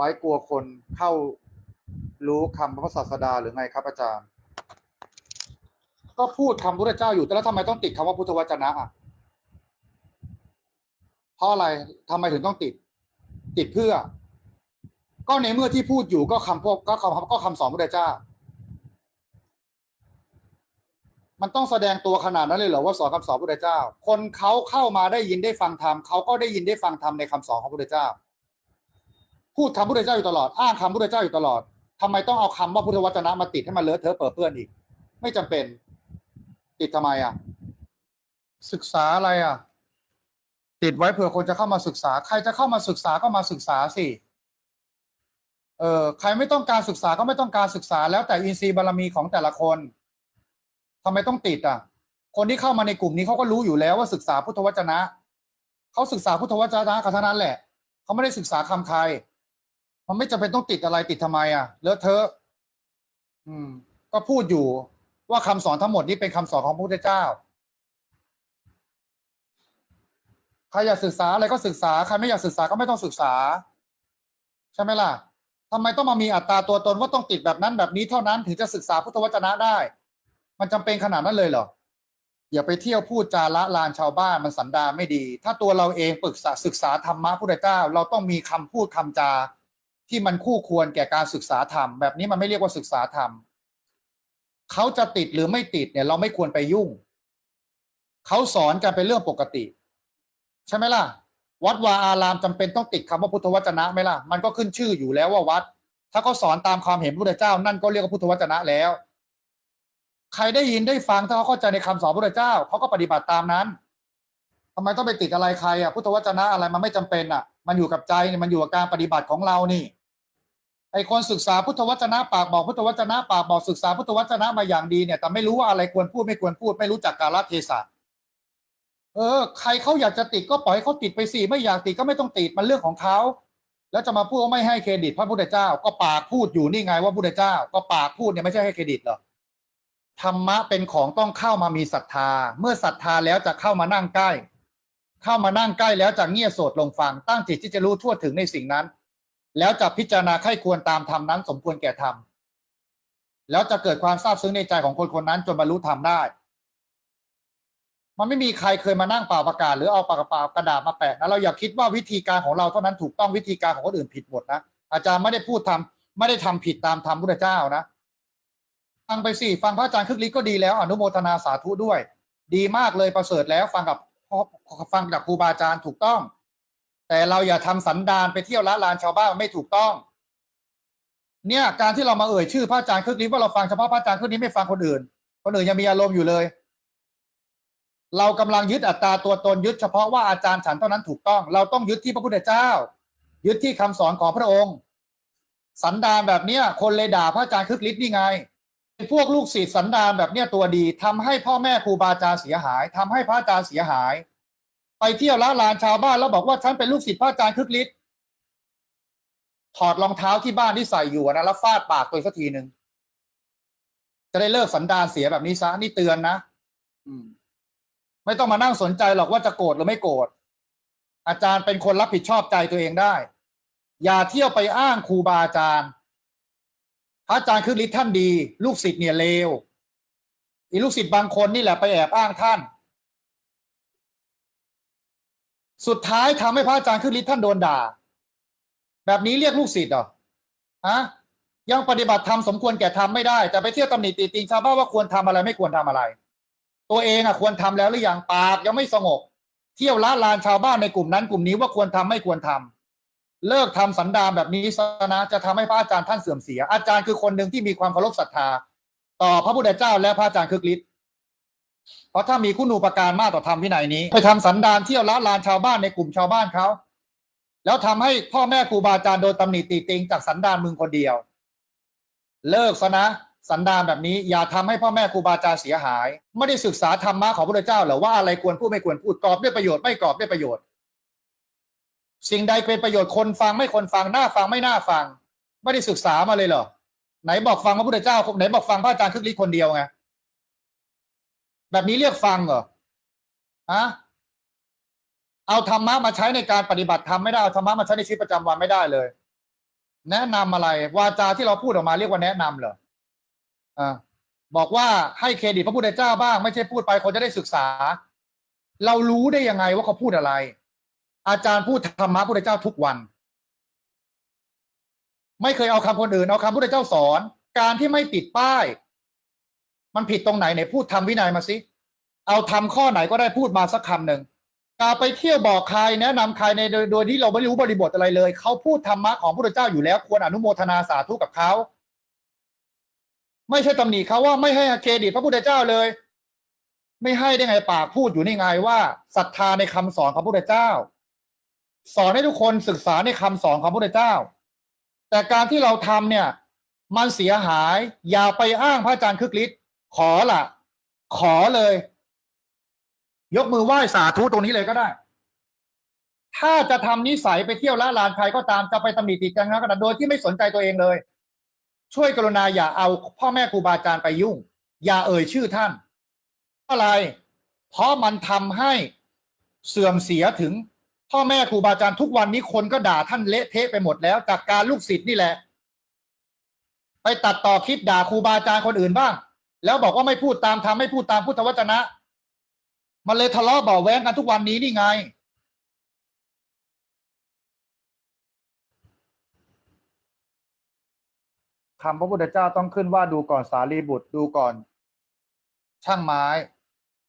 ไว้กลัวคนเข้ารู้คำพระศาสดาหรือไงครับอาจารย์ ก็พูดคำพุทธเจ้าอยู่แต่แล้วทำไมต้องติดคำว่าพุทธวจนะอะเพราะอะไรทำไมถึงต้องติด ติดเพื่อ ก็ในเมื่อที่พูดอยู่ก็คำพวกก็คำก็คำสอนพระเจ้า มันต้องแสดงตัวขนาดนั้นเลยเหรอว่าสอนคำสอนพระเจ้า คนเขาเข้ามาได้ยินได้ฟังธรรมเขาก็ได้ยินได้ฟังธรรมในคำสอนของพระเจ้า พูดคำพระเจ้าอยู่ตลอด อ้างคำพระเจ้าอยู่ตลอดทำไมต้องเอาคำว่าพุทธวจนะมาติดให้มันเลอะเทอะเปื้อนเปื้อนอีก ไม่จำเป็น ติดทำไมอะ ศึกษาอะไรอะ ติดไว้เผื่อคนจะเข้ามาศึกษา ใครจะเข้ามาศึกษาก็มาศึกษาสิเออใครไม่ต้องการศึกษาก็ไม่ต้องการศึกษา แล้วแต่อินทรีย์บารมีของแต่ละคนทำไมต้องติดอะ คนที่เข้ามาในกลุ่มนี้เขาก็รู้อยู่แล้วว่าศึกษาพุทธวจนะเขาศึกษาพุทธวจนะกันเท่านั้นแหละเขาไม่ได้ศึกษาคำใคร มันไม่จำเป็นต้องติดอะไรติดทำไมอะเลอะเทอะอืม ก็พูดอยู่ว่าคำสอนทั้งหมดนี้เป็นคำสอนของพระพุทธเจ้าใครอยากศึกษาอะไรก็ศึกษาใครไม่อยากศึกษาก็ไม่ต้องศึกษา ใช่ไหมล่ะทำไมต้องมามีอัตราตัวตนว่าต้องติดแบบนั้นแบบนี้เท่านั้นถึงจะศึกษาพุทธวจนะได้ มันจำเป็นขนาดนั้นเลยเหรออย่าไปเที่ยวพูดจาละลานชาวบ้านมันสันดาไม่ดี ถ้าตัวเราเองปรึกษาศึกษาธรรมะพุทธเจ้า เราต้องมีคำพูดคำจา ที่มันคู่ควรแก่การศึกษาธรรม แบบนี้มันไม่เรียกว่าศึกษาธรรมเขาจะติดหรือไม่ติดเนี่ย เราไม่ควรไปยุ่ง เขาสอนกันเป็นเรื่องปกติ ใช่ไหมล่ะ วัดวาอารามจำเป็นต้องติดคำว่าพุทธวจนะไหมล่ะ มันก็ขึ้นชื่ออยู่แล้วว่าวัด ถ้าเขาสอนตามความเห็นพระพุทธเจ้า นั่นก็เรียกว่าพุทธวจนะแล้ว ใครได้ยินได้ฟังถ้าเขาเข้าใจในคำสอนพระพุทธเจ้าเขาก็ปฏิบัติตามนั้นทำไมต้องไปติดอะไรใครอะพุทธวจนะอะไรมันไม่จำเป็นอะ มันอยู่กับใจมันอยู่กับการปฏิบัติของเรานี่ ไอคนศึกษาพุทธวจนะปากบอกพุทธวจนะปากบอกศึกษาพุทธวจนะมาอย่างดีเนี่ยแต่ไม่รู้ว่าอะไรควรพูดไม่ควรพูด ไม่รู้จักกาลเทศะเออ ใครเขาอยากจะติดก็ปล่อยให้เขาติดไปสิไม่อยากติดก็ไม่ต้องติดมันเรื่องของเขาแล้วจะมาพูดว่าไม่ให้เครดิต พระพุทธเจ้า ก็ปากพูดอยู่นี่ไงว่าพุทธเจ้า ก็ปากพูดเนี่ยไม่ใช่ให้เครดิตหรอธรรมะเป็นของต้องเข้ามามีศรัทธา เมื่อศรัทธาแล้วจะเข้ามานั่งใกล้ เข้ามานั่งใกล้แล้วจะเงี่ยโสดลงฟังตั้งจิตที่จะรู้ทั่วถึงในสิ่งนั้น แล้วจะพิจารณาไข้ควรตามธรรมนั้น สมควรแก่ธรรมแล้วจะเกิดความซาบซึ้งในใจของคนคนนั้นจนบรรลุธรรมได้ มันไม่มีใครเคยมานั่งเป่าประกาศ หรือเอาปากกาเปล่ากระดาษมาแปะนะเราอย่าคิดว่าวิธีการของเราเท่านั้นถูกต้องวิธีการของคนอื่นผิดหมดนะอาจารย์ไม่ได้พูดทำไม่ได้ทำผิดตามธรรมพุทธเจ้านะฟังไปสิฟังพระอาจารย์คึกฤทธิ์ก็ดีแล้ว อนุโมทนาสาธุด้วย ดีมากเลยประเสริฐแล้ว ฟังกับฟังจากครูบาอาจารย์ถูกต้อง แต่เราอย่าทำสันดานไปเที่ยวละลานชาวบ้านไม่ถูกต้อง เนี่ยการที่เรามาเอ่ยชื่อพระอาจารย์คึกฤทธิ์ว่าเราฟังเฉพาะพระอาจารย์คึกฤทธิ์ไม่ฟังคนอื่น คนอื่นยังมีอารมณ์อยู่เลย เรากำลังยึดอัตราตัวตนยึดเฉพาะว่าอาจารย์ฉันเท่านั้นถูกต้อง เราต้องยึดที่พระพุทธเจ้า ยึดที่คำสอนของพระองค์ สันดานแบบเนี้ยคนเลยด่าพระอาจารย์คึกฤทธิ์นี่ไงพวกลูกศิษย์สันดานแบบเนี้ยตัวดีทำให้พ่อแม่ครูบาอาจารย์เสียหายทำให้พระอาจารย์เสียหาย ไปเที่ยวละลานชาวบ้านแล้วบอกว่าฉันเป็นลูกศิษย์พระอาจารย์คึกฤทธิ์ถอดรองเท้าที่บ้านที่ใส่อยู่นะแล้วฟาดปากตัวเองสักทีหนึ่งจะได้เลิกสันดานเสียแบบนี้ซะนี่เตือนนะอืมไม่ต้องมานั่งสนใจหรอกว่าจะโกรธหรือไม่โกรธอาจารย์เป็นคนรับผิดชอบใจตัวเองได้ อย่าเที่ยวไปอ้างครูบาอาจารย์พระอาจารย์คือฤทธิ์ท่านดี ลูกศิษย์เนี่ยเลวอีลูกศิษย์บางคนนี่แหละไปแอบอ้างท่าน สุดท้ายทำให้พระอาจารย์ขึ้นฤทธิ์ท่านโดนด่า แบบนี้เรียกลูกศิษย์เหรอฮะยังปฏิบัติธรรมสมควรแก่ธรรมไม่ได้ แต่ไปเที่ยวตำหนิตีติงชาวบ้านว่าควรทำอะไรไม่ควรทำอะไร ตัวเองอะควรทำแล้วหรือยังปากยังไม่สงบเที่ยวละลานชาวบ้านในกลุ่มนั้นกลุ่มนี้ว่าควรทำไม่ควรทำเลิกทำสันดานแบบนี้ซะนะจะทำให้พระอาจารย์ท่านเสื่อมเสีย อาจารย์คือคนหนึ่งที่มีความเคารพศรัทธา ต่อพระพุทธเจ้าและพระอาจารย์คึกฤทธิ์ เพราะถ้ามีคุณูปการมากต่อธรรมวินัยนี้ ไปทำสันดานเที่ยวละลานชาวบ้านในกลุ่มชาวบ้านเขาแล้วทำให้พ่อแม่ครูบาอาจารย์โดนตำหนิตีติงจากสันดานมึงคนเดียว เลิกซะนะสันดานแบบนี้อย่าทำให้พ่อแม่ครูบาอาจารย์เสียหาย ไม่ได้ศึกษาธรรมะของพระเจ้าหรือว่าอะไรควรพูดไม่ควรพูดกรอบด้วยประโยชน์ไม่กรอบด้วยประโยชน์ สิ่งใดเป็นประโยชน์คนฟังไม่คนฟังหน่าฟังไม่หน่าฟัง ไม่ได้ศึกษามาเลยเหรอไหนบอกฟังพระพุทธเจ้าไหนบอกฟังพระอาจารย์คึกฤทธิ์คนเดียวไง แบบนี้เรียกฟังเหรอฮะเอาธรรมะมาใช้ในการปฏิบัติธรรมไม่ได้เอาธรรมะมาใช้ในชีวิตประจำวันไม่ได้เลย แนะนำอะไร วาจาที่เราพูดออกมาเรียกว่าแนะนำเหรออ่าบอกว่าให้เครดิตพระพุทธเจ้าบ้าง ไม่ใช่พูดไปคนจะได้ศึกษา เรารู้ได้ยังไงว่าเขาพูดอะไร อาจารย์พูดธรรมะพุทธเจ้าทุกวัน ไม่เคยเอาคำคนอื่นเอาคำพุทธเจ้าสอน การที่ไม่ติดป้าย มันผิดตรงไหนไหนพูดทำวินัยมาสิ เอาทำข้อไหนก็ได้พูดมาสักคำหนึ่งการไปเที่ยวบอกใครแนะนำใครในโดยที่เราไม่รู้บริบทอะไรเลย เขาพูดธรรมะของพระพุทธเจ้าอยู่แล้วควรอนุโมทนาสาธุกับเขา ไม่ใช่ตำหนิเขาว่าไม่ให้เครดิตพระพุทธเจ้าเลย ไม่ให้ได้ไงปากพูดอยู่นี่ไงว่าศรัทธาในคำสอนของพระพุทธเจ้า สอนให้ทุกคนศึกษาในคำสอนของพระพุทธเจ้า แต่การที่เราทำเนี่ย มันเสียหาย อย่าไปอ้างพระอาจารย์คึกฤทธิ์ ขอละขอเลย ยกมือไหว้สาธุตรงนี้เลยก็ได้ ถ้าจะทำนิสัยไปเที่ยวละลานใครก็ตามจะไปตำหนิติจังนะกระดาษโดยที่ไม่สนใจตัวเองเลย ช่วยกรุณาอย่าเอาพ่อแม่ครูบาอาจารย์ไปยุ่ง อย่าเอ่ยชื่อท่านอะไร เพราะมันทำให้เสื่อมเสียถึงพ่อแม่ครูบาอาจารย์ทุกวันนี้คนก็ด่าท่านเละเทะไปหมดแล้ว จากการลูกศิษย์นี่แหละ ไปตัดต่อคลิปด่าครูบาอาจารย์คนอื่นบ้าง แล้วบอกว่าไม่พูดตามทำไม่พูดตามพุทธวจนะ มันเลยทะเลาะเบาะแว้งกันทุกวันนี้นี่ไง คำพระพุทธเจ้าต้องขึ้นว่าดูก่อนสารีบุตรดูก่อน ช่างไม้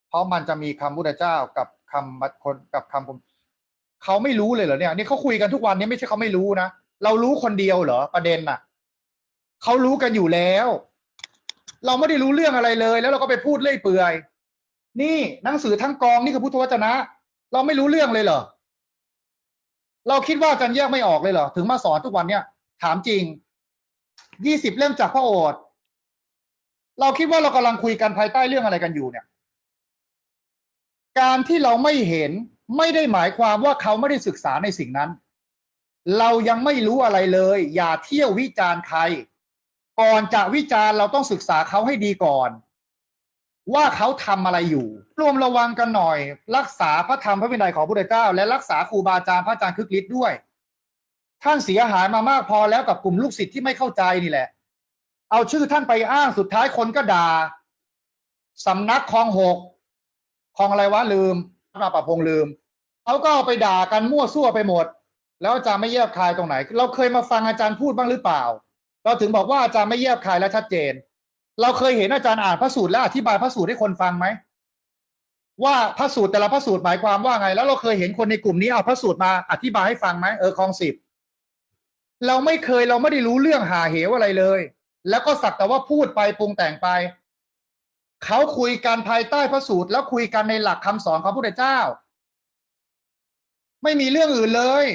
เพราะมันจะมีคำพุทธเจ้ากับคำบัดคนกับคำผมเขาไม่รู้เลยเหรอเนี่ยนี่เขาคุยกันทุกวันนี้ไม่ใช่เขาไม่รู้นะเรารู้คนเดียวเหรอประเด็นน่ะเขารู้กันอยู่แล้ว เราไม่ได้รู้เรื่องอะไรเลย แล้วเราก็ไปพูดเลื่อยเปื่อย นี่หนังสือทั้งกองนี่คือพุทธวจนะ เราไม่รู้เรื่องเลยเหรอเราคิดว่าอาจารแยกไม่ออกเลยเหรอถึงมาสอนทุกวันเนี่ยถามจริงยี่สิบเล่มจากพระโอษฐ์เราคิดว่าเรากำลังคุยกันภายใต้เรื่องอะไรกันอยู่เนี่ย การที่เราไม่เห็นไม่ได้หมายความว่าเขาไม่ได้ศึกษาในสิ่งนั้น เรายังไม่รู้อะไรเลย อย่าเที่ยววิจารณ์ใคร ก่อนจะวิจารณ์เราต้องศึกษาเขาให้ดีก่อน ว่าเขาทำอะไรอยู่ รวมระวังกันหน่อย รักษาพระธรรมพระวินัยของพระพุทธเจ้า และรักษาครูบาอาจารย์พระอาจารย์คึกฤทธิ์ด้วย ท่านเสียหายมามากพอแล้วกับกลุ่มลูกศิษย์ที่ไม่เข้าใจนี่แหละ เอาชื่อท่านไปอ้างสุดท้ายคนก็ด่าสำนักคลองหกคลองอะไรวะลืมมาประพงลืมเขาก็เอาไปด่ากันมั่วซั่วไปหมด แล้วอาจารย์ไม่แยบคายตรงไหน เราเคยมาฟังอาจารย์พูดบ้างหรือเปล่า เราถึงบอกว่าอาจารย์ไม่แยบคายและชัดเจน เราเคยเห็นอาจารย์อ่านพระสูตรและอธิบายพระสูตรให้คนฟังไหมว่าพระสูตรแต่ละพระสูตรหมายความว่าไง แล้วเราเคยเห็นคนในกลุ่มนี้เอาพระสูตรมาอธิบายให้ฟังไหมเออคลองสิบเราไม่เคยเราไม่ได้รู้เรื่องหาเหวอะไรเลย แล้วก็สักแต่ว่าพูดไปปรุงแต่งไปเขาคุยกันภายใต้พระสูตร แล้วคุยกันในหลักคำสอนของพระพุทธเจ้า ไม่มีเรื่องอื่นเลย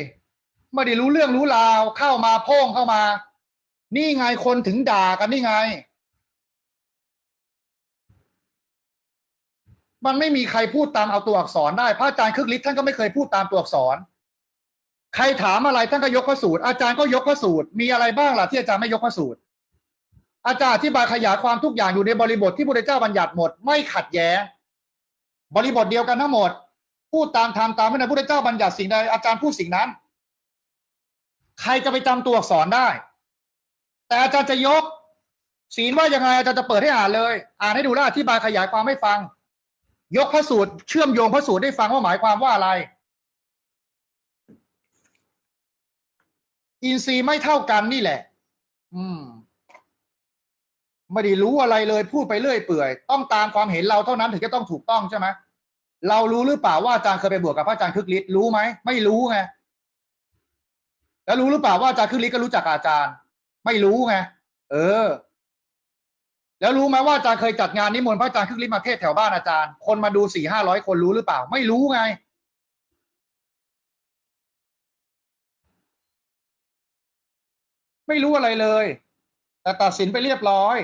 ไม่ได้รู้เรื่องรู้ราวเข้ามาโพ่งเข้ามา นี่ไงคนถึงด่ากันนี่ไง มันไม่มีใครพูดตามเอาตัวอักษรได้ พระอาจารย์คึกฤทธิ์ท่านก็ไม่เคยพูดตามตัวอักษร ใครถามอะไรท่านก็ยกพระสูตร อาจารย์ก็ยกพระสูตร มีอะไรบ้างล่ะที่อาจารย์ไม่ยกพระสูตร อาจารย์อธิบายขยายความทุกอย่างอยู่ในบริบทที่พระพุทธเจ้าบัญญัติหมด ไม่ขัดแย้ง บริบทเดียวกันทั้งหมด พูดตามธรรมตามที่พระพุทธเจ้าบัญญัติสิ่งใดอาจารย์พูดสิ่งนั้น ใครจะไปจำตัวอักษรได้ แต่อาจารย์จะยก ศีลว่ายังไงอาจารย์จะเปิดให้อ่านเลย อ่านให้ดูแล้วอธิบายขยายความให้ฟัง ยกพระสูตรเชื่อมโยงพระสูตรให้ฟังว่าหมายความว่าอะไร อินทรีย์ไม่เท่ากันนี่แหละ อืมไม่ได้รู้อะไรเลยพูดไปเรื่อยเปื่อย ต้องตามความเห็นเราเท่านั้นถึงจะต้องถูกต้องใช่ไหมเรารู้หรือเปล่าว่าอาจารย์เคยไปบวชกับพระอาจารย์คึกฤทธิ์รู้ไหมไม่รู้ไงแล้วรู้หรือเปล่าว่าอาจารย์คึกฤทธิ์ก็รู้จักอาจารย์ ไม่รู้ไงเออ แล้วรู้ไหมว่าอาจารย์เคยจัดงานนิมนต์พระอาจารย์คึกฤทธิ์มาเทศแถวบ้านอาจารย์ คนมาดูสี่ห้าร้อยคนรู้หรือเปล่า ไม่รู้ไง ไม่รู้อะไรเลย แต่ตัดสินไปเรียบร้อย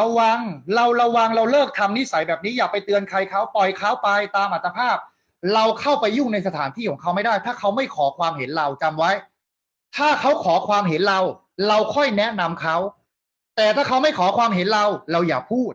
ระวังเราระวังเราเลิกทำนิสัยแบบนี้อย่าไปเตือนใครเขาปล่อยเขาไปตามอัตภาพ เราเข้าไปยุ่งในสถานที่ของเขาไม่ได้ ถ้าเขาไม่ขอความเห็นเราจำไว้ ถ้าเขาขอความเห็นเรา เราค่อยแนะนำเขา แต่ถ้าเขาไม่ขอความเห็นเรา เราอย่าพูด